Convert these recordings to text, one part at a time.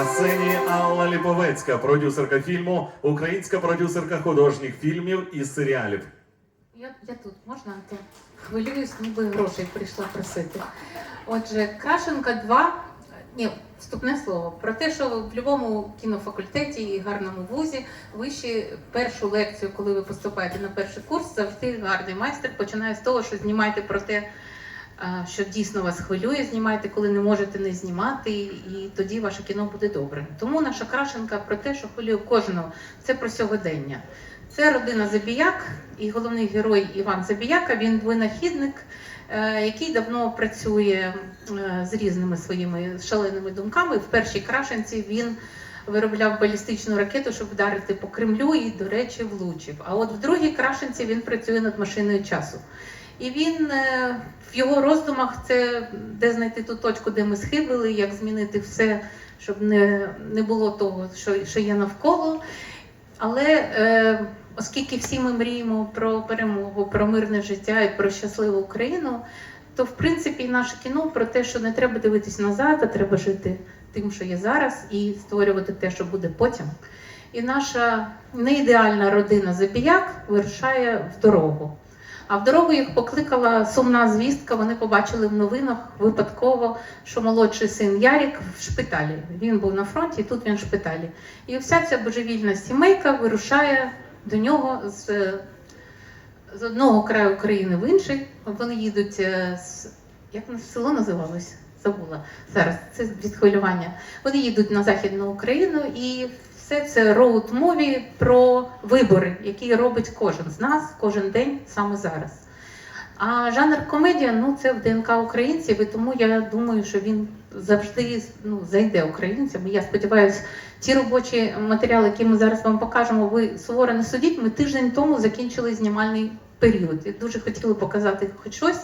На сцені Алла Ліповецька, продюсерка фільму, українська продюсерка художніх фільмів і серіалів. Я, я тут можна то хвилююсь, ніби грошей прийшла просити. Отже, Крашенка 2, ні, вступне слово про те, що в будь-якому кінофакультеті і гарному вузі ви ще першу лекцію, коли ви поступаєте на перший курс, завжди гарний майстер починає з того, що знімайте про те, що дійсно вас хвилює, знімайте, коли не можете не знімати, і тоді ваше кіно буде добре. Тому наша крашенка про те, що хвилює кожного, це про сьогодення. Це родина Забіяк, і головний герой Іван Забіяка. Він винахідник, е, який давно працює е, з різними своїми шаленими думками. В першій крашенці він виробляв балістичну ракету, щоб вдарити по Кремлю, і, до речі, влучив. А от в другій крашенці він працює над машиною часу. І він е, в його роздумах це де знайти ту точку, де ми схибили, як змінити все, щоб не, не було того, що, що є навколо. Але е, оскільки всі ми мріємо про перемогу, про мирне життя і про щасливу Україну, то в принципі наше кіно про те, що не треба дивитись назад, а треба жити тим, що є зараз, і створювати те, що буде потім. І наша неідеальна родина Забіяк вирушає в дорогу. А в дорогу їх покликала сумна звістка. Вони побачили в новинах випадково, що молодший син Ярік в шпиталі. Він був на фронті, тут він в шпиталі. І вся ця божевільна сімейка вирушає до нього з, з одного краю України в інший. Вони їдуть е, з як село називалось? Забула зараз. Це від хвилювання. Вони їдуть на Західну Україну і все це роуд мові про вибори, які робить кожен з нас кожен день саме зараз. А жанр комедія ну це в ДНК українців, і тому я думаю, що він завжди ну, зайде українцям. Я сподіваюся, ті робочі матеріали, які ми зараз вам покажемо, ви суворо не судіть. Ми тиждень тому закінчили знімальний період. І дуже хотіли показати хоч щось.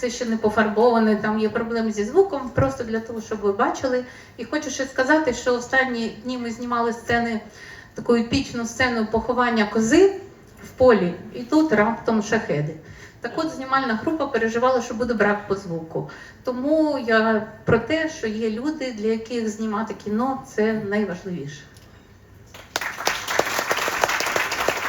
Це ще не пофарбоване, там є проблеми зі звуком, просто для того, щоб ви бачили. І хочу ще сказати, що останні дні ми знімали сцени, таку епічну сцену поховання кози в полі, і тут раптом шахеди. Так от знімальна група переживала, що буде брак по звуку. Тому я про те, що є люди, для яких знімати кіно це найважливіше.